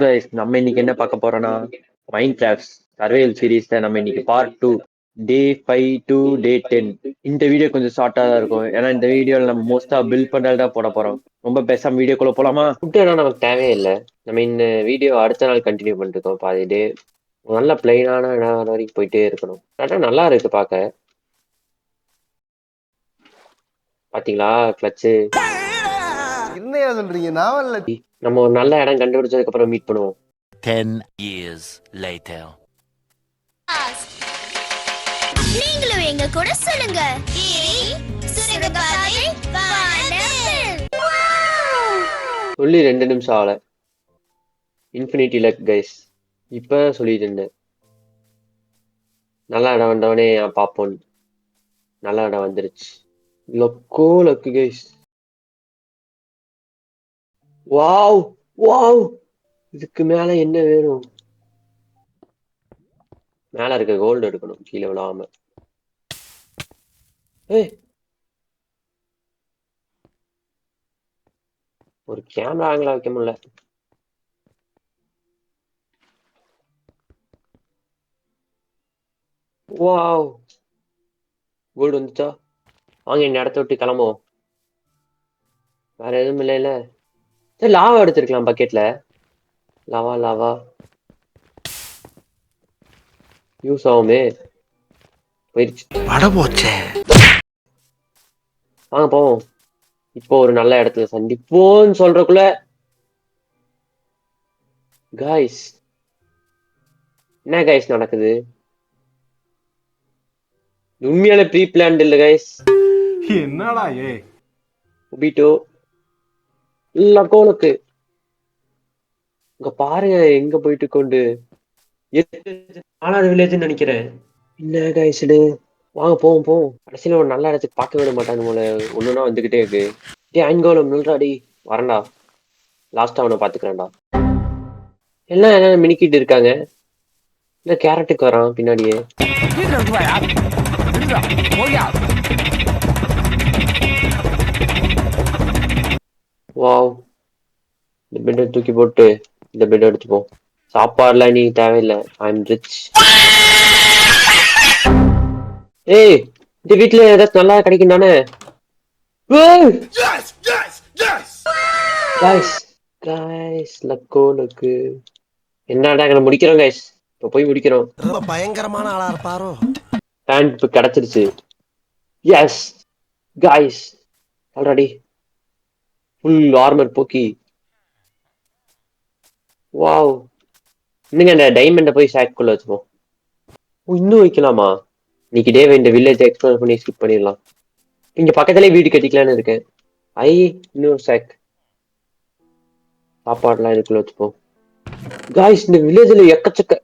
Guys நம்ம இன்னைக்கு என்ன பார்க்க போறோம்னா மைண்ட் கிராஃப்ட் சர்வேல் சீரீஸ்ல நம்ம இன்னைக்கு part two day five to day ten இந்த வீடியோ கொஞ்சம் ஷார்ட்டா தான் இருக்கும். ஏன்னா இந்த வீடியோல நம்ம மோஸ்டா பில் தான் போட போறோம். ரொம்ப பேசாம வீடியோக்குள்ள போலாமா? ஃபுட் எல்லாம் நமக்கு தேவையே இல்லை நம்ம இந்த வீடியோ அடுத்த நாள் கண்டினியூ பண்ணிருக்கோம் பாதி டே நல்ல பிளைனான இடம் வரைக்கும் போயிட்டே இருக்கணும். கரெக்டாக நல்லா இருக்கு பார்க்க. பாத்தீங்களா? கிளச்சு என்னையா சொல்றீங்க? நாவல்ல நம்ம ஒரு நல்ல இடம் கண்டுபிடிச்சதுக்கு அப்புறம் மீட் பண்ணுவோம். 10 years later. நீங்களும் எங்க கூட சொல்லுங்க. சொல்லி ரெண்டு நிமிஷம் ஆகல. இன்ஃபினிட்டி லக் கைஸ் இப்போ சொல்லிட்டு இருந்தேன். நல்ல இடம் வந்தவனே நான் பார்ப்போம். நல்ல இடம் வந்துருச்சு. லக்கோ லக்கு கைஸ் வாவ் வாவ். இதுக்கு மேல என்ன வேணும்? மேல இருக்க கோல்டு எடுக்கணும் கீழே விழாம. ஏய். ஒரு கேமரா ஆங்கில வைக்க முடியல. வாவ். கோல்டு வந்துச்சா? வாங்க இந்த இடத்த விட்டு கிளம்புவோம். வேற எதுவும் இல்லைல்ல. லாவா எடுத்திருக்கலாம் பக்கெட்ல லாவா லாவா. யூஸ் ஆகுமே. போயிடுச்சு வட போச்சே. வாங்க போவோம். இப்போ ஒரு நல்ல இடத்துல சந்திப்போம்னு சொல்றதுக்குள்ள. காய்ஸ் என்ன காய்ஸ் நடக்குது? உண்மையால ப்ரீ பிளான்ட் இல்ல காய்ஸ் என்னடா ஏ ஒபிட்டோ எல்லா கோலத்து இங்க பாருங்க எங்க போயிட்டு கொண்டு. நாலாவது வில்லேஜ்னு நினைக்கிறேன். என்ன காய்ச்சலு வாங்க போவோம் போவோம். கடைசியில ஒரு நல்ல இடத்துக்கு பார்க்க விட மாட்டாங்க போல. ஒண்ணுனா வந்துகிட்டே இருக்கு. டே அங்கோலம் நில்றாடி. வரேன்டா. லாஸ்ட் அவனை பாத்துக்கிறேன்டா. எல்லாம் என்ன மினிக்கிட்டு இருக்காங்க? இல்ல கேரட்டுக்கு வரான் பின்னாடியே. வாவ் இந்த பெட்டை தூக்கி போட்டு இந்த பெட் எடுத்துப்போம் சாப்பாடுலாம் நீ தேவையில்லை. ஐ எம் ரிச் ஏய் இந்த வீட்ல ஏதாச்சும் நல்லா கிடைக்கும் தானே? காய்ஸ் காய்ஸ் லக்கோ லக்கு என்னடா எங்களை முடிக்கிறோம் காய்ஸ் இப்போ போய் முடிக்கிறோம். ரொம்ப பயங்கரமான ஆளா இருப்பாரோ? பேண்ட் இப்போ கிடைச்சிருச்சு. Yes guys already full armour போக்கி. வாவ் இன்னுங்க அந்த டைமண்டை போய் சாக்குள்ள வச்சுப்போம். இன்னும் வைக்கலாமா? இன்னைக்கு டே இந்த வில்லேஜ் எக்ஸ்ப்ளோர் பண்ணி ஸ்கிப் பண்ணிடலாம். இங்க பக்கத்துலயே வீடு கட்டிக்கலாம்னு இருக்கேன். ஐ இன்னும் சாக் சாப்பாடுலாம் இதுக்குள்ள வச்சுப்போம். காய்ஸ் இந்த வில்லேஜ்ல எக்கச்சக்க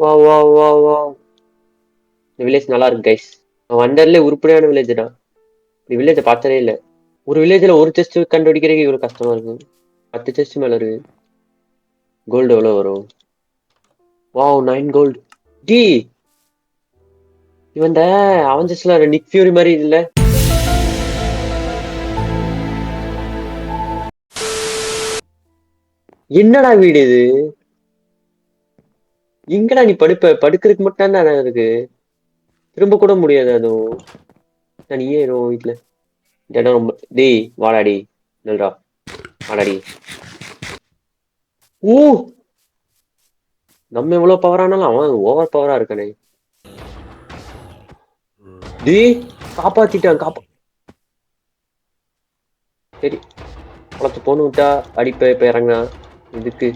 வா வா வா வா இந்த வில்லேஜ் நல்லா இருக்கு கைஸ் வண்டர்ல உருப்படியான வில்லேஜ் தான். இந்த வில்லேஜை பார்த்ததே இல்லை. ஒரு வில்லேஜ்ல ஒரு செஸ்ட் கண்டுபிடிக்கிறதுக்கு இவ்வளவு கஷ்டமா இருக்கு. பத்து செஸ்ட் மேல இருக்கு கோல்டு எவ்வளவு வரும்? வாவ் நைன் கோல்டு டி இவன் அவஞ்சஸ்ல நிக் ஃபியூரி மாதிரி இல்ல. என்னடா வீடு இது? எங்கடா நீ படுப்ப படுக்கிறதுக்கு மட்டும் தான் இருக்கு. திரும்ப கூட முடியாது அதுவும். நான் ஏறும் வீட்டுல இந்த ரொம்ப டேய் வாடாடி நில்றா. வாடாடி. ஓ நம்ம எவ்வளவு பவர் ஆனாலும் அவன் ஓவர் பவரா இருக்கானே. டேய் காப்பாத்திட்டான் காப்பா சரி. குளத்து போன்னு விட்டா அடிப்ப இப்ப இறங்கினா இதுக்கு.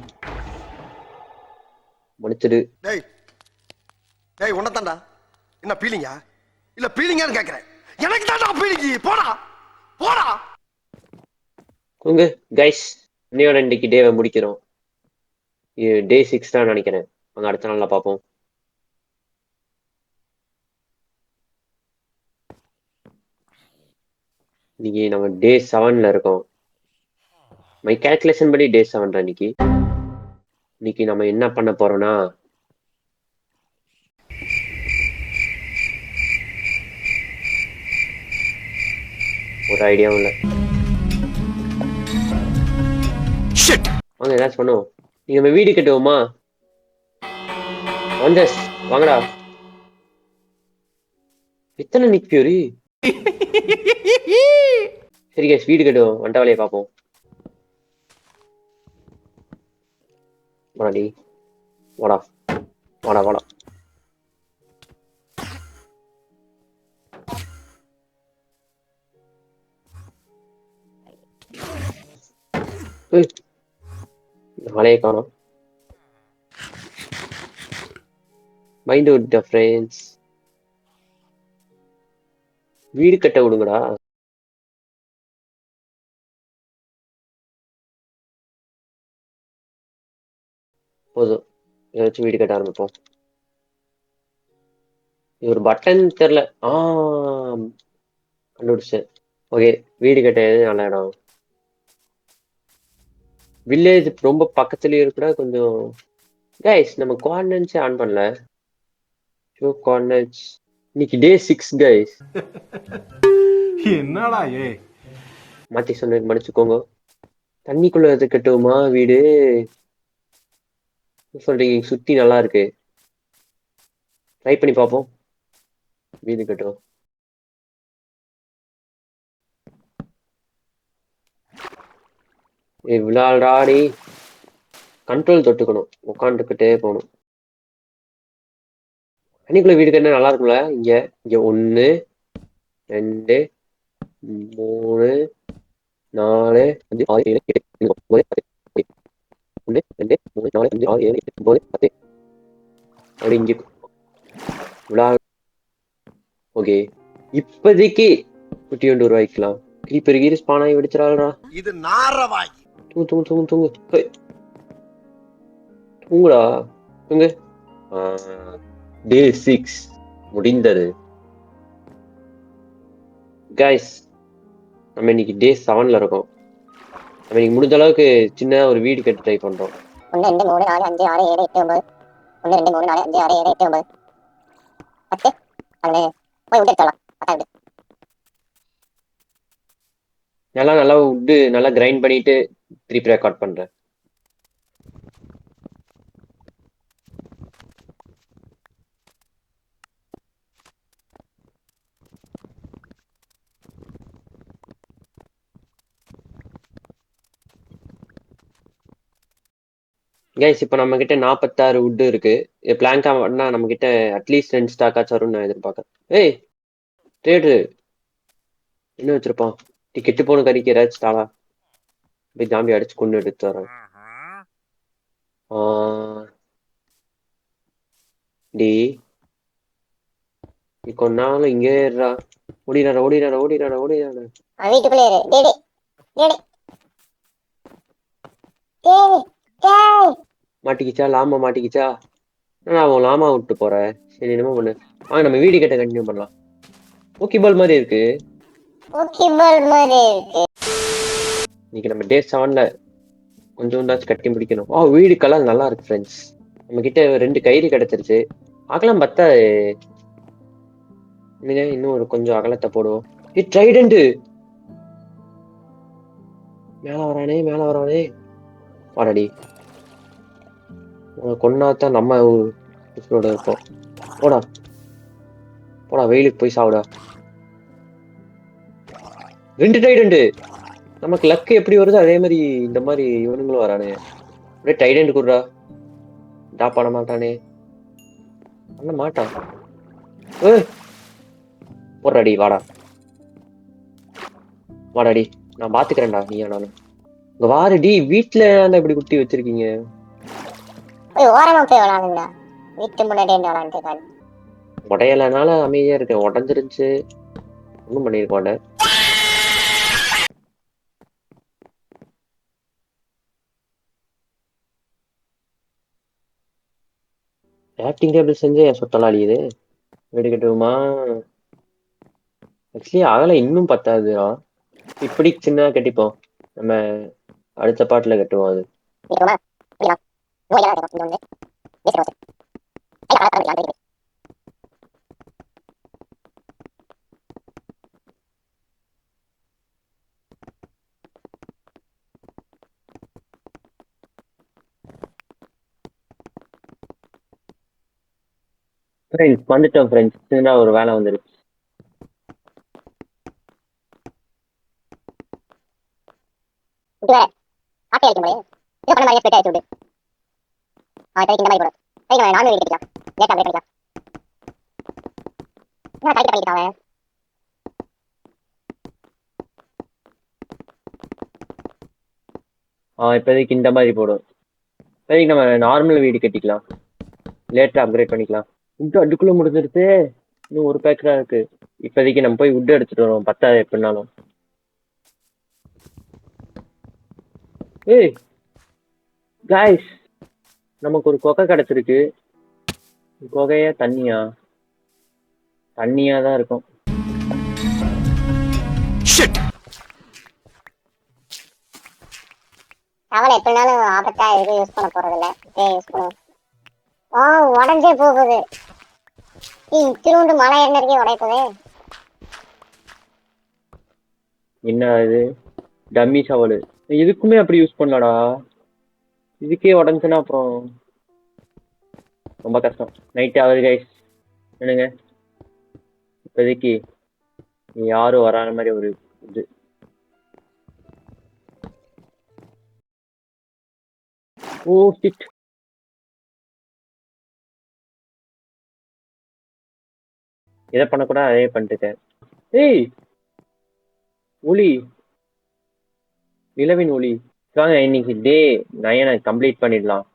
முடிச்சிடு டேய். டேய் உன்னதான்டா என்ன பீலிங்கா இல்ல பீலிங்கான்னு கேக்குறேன். எனக்கு தாண்டா பீலிங்கி போடா. போடா. உங்க கைஸ் இன்னையோட இன்னைக்கு டேவை முடிக்கிறோம். டே சிக்ஸ் தான் நினைக்கிறேன். அங்க அடுத்த நாள்ல பார்ப்போம். இன்னைக்கு நம்ம டே செவன்ல இருக்கோம். மை கேல்குலேஷன் படி டே செவன் இன்னைக்கு. இன்னைக்கு நம்ம என்ன பண்ண போறோம்னா ஒரு ஐடியாவும் இல்லை வாங்க ஏதாச்சும் பண்ணுவோம். நீங்க நம்ம வீடு கட்டுவோமா? ஒண்டஸ் வாங்கடா. எத்தனை நிக் பியூரி சரி கேஸ் வீடு கட்டுவோம். வண்ட வேலையை பார்ப்போம் வாடாடி வாடா. வாடா வாடா. ஏய், காணும். மலையை காணோம் மைண்ட் ஃப்ரெண்ட்ஸ் வீடு கட்ட விடுங்கடா. போதும். இதை வச்சு வீடு கட்ட ஆரம்பிப்போம். இது ஒரு பட்டன் தெரில ஆ கண்டுபிடிச்சேன். ஓகே வீடு கட்ட எது நல்ல இடம். வில்லேஜ் ரொம்ப பக்கத்துலயே இருக்கா கொஞ்சம் கைஸ் நம்ம கோஆர்டினேட்ஸே ஆன் பண்ணல. ஷோ கோஆர்டினேட்ஸ் இன்னைக்கு டே சிக்ஸ் கைஸ் என்னடா ஏ? மாத்தி சொன்னதுக்கு மன்னிச்சுக்கோங்க. தண்ணிக்குள்ள இது கட்டுவோமா வீடு சொல்றீங்க? சுத்தி நல்லா இருக்கு. ட்ரை பண்ணி பார்ப்போம். வீடு கட்டுவோம் ஏய் விளாடாடி கண்ட்ரோல் தொட்டுக்கணும். உட்காந்துக்கிட்டே போகணும். அன்னைக்குள்ள வீடு கட்டினா நல்லா இருக்கும்ல? இங்க இங்க ஒன்னு ரெண்டு மூணு நாலு அஞ்சு ஆறு ஏழு எட்டு ஒன்பது பத்து ஒன்று ரெண்டு மூணு நாலு அஞ்சு ஆறு ஏழு எட்டு ஒன்பது பத்து. அப்படி இங்க விழா ஓகே. இப்போதைக்கு குட்டி ஒன்று ரூபாய்க்கலாம் கிரீப்பர் கீரி ஸ்பானாகி வெடிச்சிடாதடா. இது நாரவாய் தூங்கு தூங்கு தூங்கு தூங்கு ஹே. தூங்குடா தூங்கு டே சிக்ஸ் முடிந்தது கைஸ் நம்ம இன்னைக்கு டே செவன்ல இருக்கோம் நம்ம இன்னைக்கு முடிஞ்ச அளவுக்கு சின்ன ஒரு வீடு கட்ட ட்ரை பண்றோம். ஒன்று ரெண்டு மூணு நாலு அஞ்சு ஆறு ஏழு எட்டு ஒன்பது. ஒன்று ரெண்டு மூணு நாலு அஞ்சு ஆறு ஏழு எட்டு ஒன்பது. பத்து பன்னெண்டு. போய் விட்டு எடுத்துடலாம் பத்தா விட்டு எல்லாம் நல்லா விட்டு நல்லா கிரைண்ட் பண்ணிட்டு திருப்பி ரெக்கார்ட் பண்றேன் கைஸ் இப்போ நம்ம கிட்ட நாற்பத்தாறு wood இருக்கு. பிளாங்கா பண்ணா நம்ம கிட்ட அட்லீஸ்ட் ரெண்டு ஸ்டாக்காச்சும் வரும்னு நான் எதிர்பார்க்கறேன். ஏய் ட்ரேடு என்ன வச்சிருப்பான்? நீ கெட்டு போன கறிக்கு ஏதாச்சும் ஸ்டாலா போய் ஜாம்பி அடிச்சு கொண்டு எடுத்து வரேன். டி நீ கொஞ்ச நாள் இங்கே இருடா. ஓடிடாடா ஓடிடாடா ஓடிடாடா ஓடிடாடா அவன் வீட்டுக்குள்ளே இரு. டேடி டேடி டேடி டேய் மாட்டிக்கிச்சா? லாமா மாட்டிக்கிச்சா? நான் அவன் லாமா விட்டு போறேன் சரி என்னமோ பண்ணு வாங்க நம்ம வீடு கட்ட கண்டினியூ பண்ணலாம். ஓகே பால் மாதிரி இருக்கு. ஓகே பால் மாதிரி இருக்கு. இன்னைக்கு நம்ம டே செவன்ல கொஞ்சோண்டாச்சும் கட்டி முடிக்கணும். ஆ வீடு கலர் நல்லா இருக்கு ஃப்ரெண்ட்ஸ் நம்ம கிட்ட ரெண்டு கயிறு கிடைச்சிருச்சு. அகலம் பத்தா இன்னும் ஒரு கொஞ்சம் அகலத்தை போடுவோம். ஏ ட்ரைடண்ட் மேல வரானே மேல வரானே. வாடடி கொன்னாதான் நம்ம உயிரோட இருப்போம். போடா. போடா வெயிலுக்கு போய் சாவிடா. ரெண்டு டைடண்ட் நமக்கு லக்கு எப்படி வருதோ அதே மாதிரி இந்த மாதிரி இவனுங்களும் வரானே. அப்படியே டைடண்ட் குடுறா. டா பண்ண மாட்டானே. பண்ண மாட்டான். ஏய் போடுறாடி வாடா. வாடாடி நான் பாத்துக்கிறேன்டா நீ ஆனாலும் இங்க வாருடி வீட்டுல இப்படி குட்டி வச்சிருக்கீங்க. ஓரமா போய் விளாடுங்கடா. வீட்டு முன்னாடி விளாண்டு இருக்காது. உடையலனால அமைதியா இருக்கேன். உடஞ்சிருந்துச்சு. ஒன்றும் பண்ணிருக்க ஆக்டிங் டேபிள் செஞ்சு என் சொத்தலாம் அழியுது. வீடு கட்டுவோமா? ஆக்சுவலி அகலம் இன்னும் பத்தாதுடா இப்படி சின்னதா கட்டிப்போம். நம்ம அடுத்த பாட்டுல கட்டுவோம் அது இருக்குமா இப்படிலாம் நோய் எல்லாம் இருக்கும் இன்னொன்று பேசுகிறோம் சார் ஐயா கலர் கலர் விளாண்டு ஃப்ரெண்ட்ஸ் வந்துட்டோம் ஃப்ரெண்ட்ஸ் சின்ன ஒரு வேலை வந்துருச்சு. ஆட்டை அடிக்க இது பண்ண ஸ்பெட் ஆயிடுச்சு ஆ இந்த மாதிரி போடும் சரி என்ன ஆ இப்போதைக்கு இந்த மாதிரி போடும் இப்போதைக்கு நம்ம நார்மல் வீடு கட்டிக்கலாம். லேட்டர் அப்கிரேட் பண்ணிக்கலாம். உட்டு அதுக்குள்ளே முடிஞ்சிருச்சு. இன்னும் ஒரு பேக்கரா இருக்கு. இப்போதைக்கு நம்ம போய் உட் எடுத்துட்டு வருவோம். பத்தாது எப்படினாலும். ஏய் காய்ஸ் நமக்கு ஒரு கொகை கிடைச்சிருக்கு. கொகையா தண்ணியா? தண்ணியா தான் இருக்கும் அவனை எப்படினாலும் ஆபத்தா இது யூஸ் பண்ண போறது இல்ல யூஸ் பண்ணுவோம். ஓ உடஞ்சே போகுது. திருவுண்டு மலை ஏறினருக்கே உடைப்பது. என்ன இது? டம்மி சவலு இதுக்குமே அப்படி யூஸ் பண்ணலடா. இதுக்கே உடஞ்சுன்னா அப்புறம் ரொம்ப கஷ்டம். நைட் ஆகுது கைஸ் என்னங்க? இப்போதைக்கு யாரும் வராத மாதிரி ஒரு இது. Oh, ஓ சிட் இதை பண்ணக்கூட அதே பண்ணிட்டு ஏய் ஒளி. நிலவின் ஒளி. வாங்க இன்னைக்கு டே நயனை கம்ப்ளீட் பண்ணிடலாம்.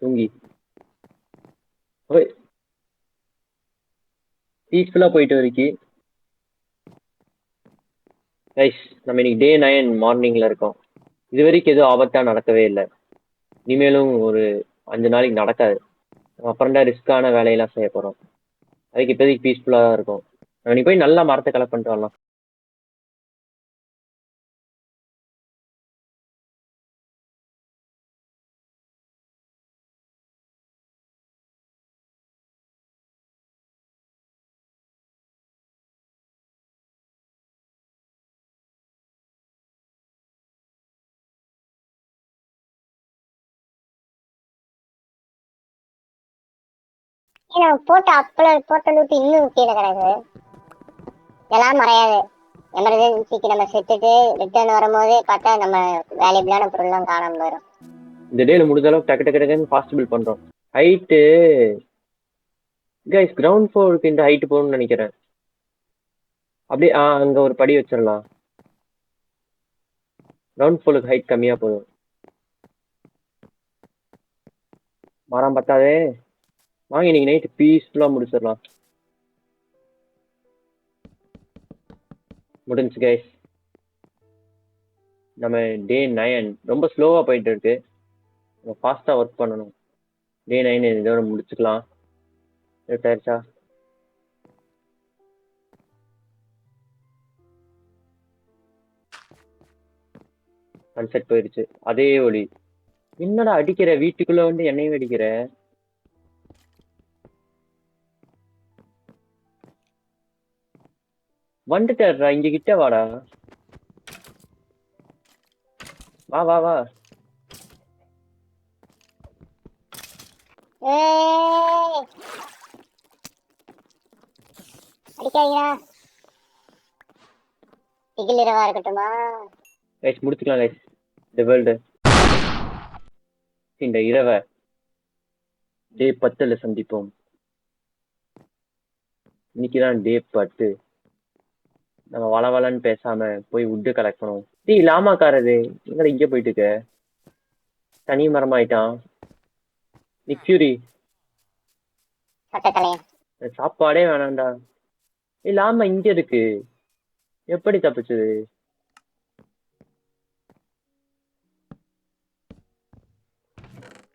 தூங்கி. பீஸ்ஃபுல்லாக போயிட்டு வரைக்கு. கைஸ் நம்ம இன்னைக்கு டே நைன் மார்னிங்கில் இருக்கோம். இது வரைக்கும் எதுவும் ஆபத்தாக நடக்கவே இல்லை. இனிமேலும் ஒரு அஞ்சு நாளைக்கு நடக்காது. அப்புறம் தான் ரிஸ்க்கான வேலையெல்லாம் செய்ய போகிறோம் அதுக்கு இப்போதைக்கு பீஸ்ஃபுல்லாக தான் இருக்கும். நீ போய் நல்லா மரத்தை கலெக்ட் பண்ணிட்டு வரலாம். ஏன்னா போட்ட அப்லோட் போட்ட லூட்டு இன்னும் கீழே கிடக்கு. இதெல்லாம் மறையாது. எமர்ஜென்சிக்கு நம்ம செத்துட்டு ரிட்டர்ன் வரும்போது பார்த்தா நம்ம வேல்யூபிளான பொருள்லாம் காணாம போயிடும் இந்த டேல முடிஞ்ச அளவுக்கு டக்கு டக்கு டக்குன்னு பாசிபிள் பண்றோம். ஹைட்டு கைஸ் கிரவுண்ட் ஃப்ளோருக்கு இந்த ஹைட் போகணும்னு நினைக்கிறேன். அப்படியே ஆ அங்க ஒரு படி வச்சிடலாம். கிரவுண்ட் ஃப்ளோருக்கு ஹைட் கம்மியா போதும். மரம் பத்தாதே. வாங்க இன்னைக்கு நைட் பீஸ்ஃபுல்லா முடிச்சிடலாம். முடிஞ்சு கைஸ் நம்ம டே நயன் ரொம்ப ஸ்லோவா போயிட்டு இருக்கு நம்ம ஃபாஸ்ட்டாக ஒர்க் பண்ணணும். டே நைன் இதோட முடிச்சுக்கலாம். ஆயிடுச்சா சன்செட் போயிடுச்சு அதே ஒளி. என்னடா அடிக்கிற? வீட்டுக்குள்ள வந்து என்னையும் அடிக்கிற? வந்துட்டா இங்க கிட்ட வாடா. வா வா வா. ஏய். அடிக்காதீங்களா திகில் இரவா இருக்கட்டுமா? கைஸ் முடிச்சுக்கலாம் கைஸ் இந்த வேர்ல்டு இந்த இரவை டே பத்துல சந்திப்போம். இன்னைக்கு தான் டே பத்து. நம்ம வளவலன்னு பேசாம போய் உட்டு கலெக்ட் பண்ணுவோம் டேய் லாமாக்காரது எங்கடா இங்க போயிட்டு இருக்க தனி மரமாயிட்டான். நிக்யூரி சாப்பாடே வேணாம்டா. ஏய் லாமா இங்க இருக்கு. எப்படி தப்பிச்சது?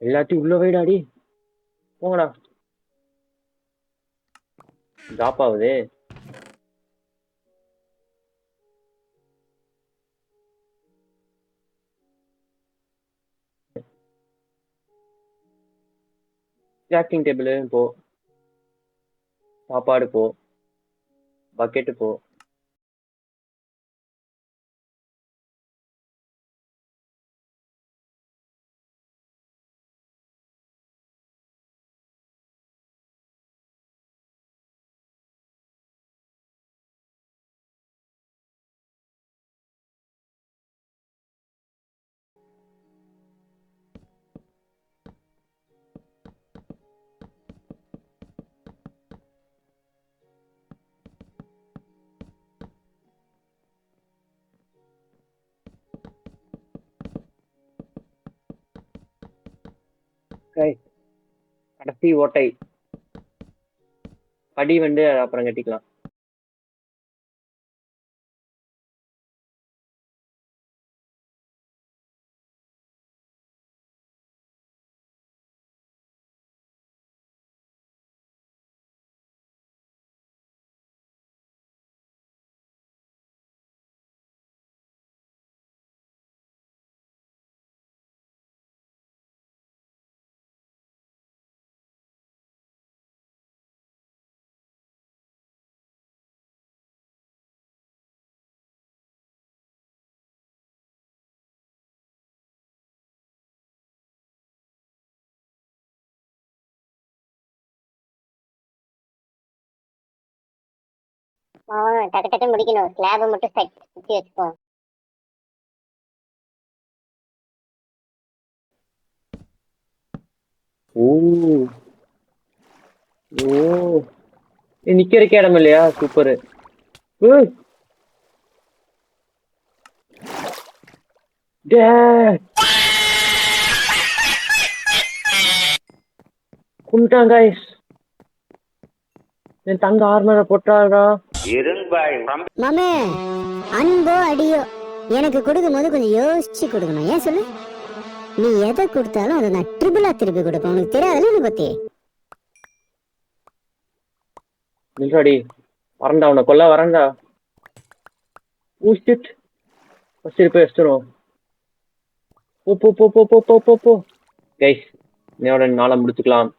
எல்லாத்தையும் உள்ள வைடாடி போங்கடா. ட்ராப் ஆகுது. கிராஃப்டிங் டேபிள் போ. சாப்பாடு போ. பக்கெட்டு போ. கடைசி ஓட்டை. படி வந்து அப்புறம் கட்டிக்கலாம். அவன் டக்கு டக்கு முடிக்கணும். ஸ்லாப் மட்டும் செட் சுத்தி வச்சுக்கோ ஓ. ஓ. ஏய், நிக்கிறதுக்கு இடம் இல்லையா? சூப்பரு. குண்டான் என் தங்க ஆர்மரை போட்டாடா மாமே அன்போ அடியோ. எனக்கு கொடுக்கும்போது கொஞ்சம் யோசிச்சு கொடுக்கணும். ஏன் சொல்லு? நீ எதை கொடுத்தாலும் அதை நான் ட்ரிபிளா திருப்பி கொடுப்பேன். உனக்கு தெரியாதுல்ல என்னை பத்தி? நின்றாடி வரண்டா உன்னை கொல்ல வரண்டா. ஊசிட் ஃபர்ஸ்ட் போய் வச்சிரும் போ போ போ போ போ போ போ போ. கைஸ் இன்னையோட நாளை முடிச்சுக்கலாம்.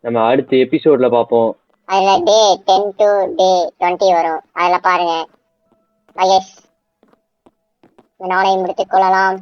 நம்ம அடுத்த எபிசோட்ல பார்ப்போம். அதுல day ten to day twenty வரும். அதுல பாருங்க. வயஸ் நாளை முடித்துக் கொள்ளலாம்.